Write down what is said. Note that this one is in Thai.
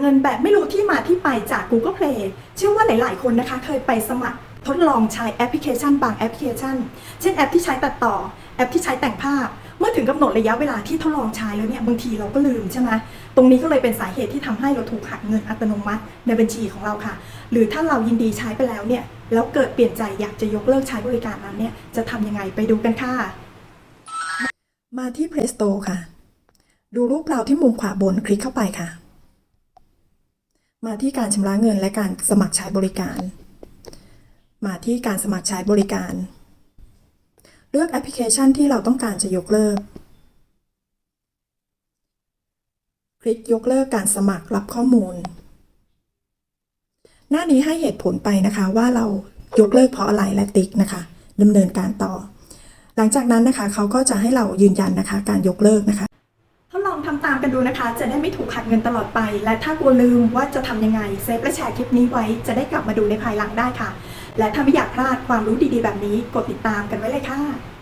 เงินแบบไม่รู้ที่มาที่ไปจาก Google Play เชื่อว่าหลาย ๆ คนนะคะ เคยไปสมัครทดลองใช้แอปพลิเคชันบางแอปพลิเคชัน เช่นแอปที่ใช้ตัดต่อแอปที่ใช้แต่งภาพ เมื่อถึงกำหนดระยะเวลาที่ทดลองใช้แล้วเนี่ยบางทีเราก็ลืมใช่ไหมตรงนี้ก็เลยเป็นสาเหตุที่ทำให้เราถูกหักเงินอัตโนมัติในบัญชีของเราค่ะ หรือถ้าเรายินดีใช้ไปแล้วเนี่ยแล้วเกิดเปลี่ยนใจอยากจะยกเลิกใช้บริการนั้นเนี่ยจะทำยังไงไปดูกันค่ะ มาที่ Play Store ค่ะ ดูรูปเราที่มุมขวาบนคลิกเข้าไปค่ะ มาที่การชำระเงินและการสมัครใช้บริการ มาที่การสมัครใช้บริการ เลือกแอปพลิเคชันที่เราต้องการจะยกเลิก คลิกยกเลิกการสมัครรับข้อมูล หน้านี้ให้เหตุผลไปนะคะว่าเรายกเลิกเพราะอะไรและติ๊กนะคะดำเนินการต่อ หลังจากนั้นนะคะเขาก็จะให้เรายืนยันนะคะ การยกเลิกนะคะ ตามกันดูนะคะ จะได้ไม่ถูกหักเงินตลอดไป และถ้ากลัวลืมว่าจะทำยังไงเซฟและแชร์คลิปนี้ไว้จะได้กลับมาดูในภายหลังได้ค่ะ และถ้าไม่อยากพลาดความรู้ดีๆ แบบนี้กดติดตามกันไว้เลยค่ะ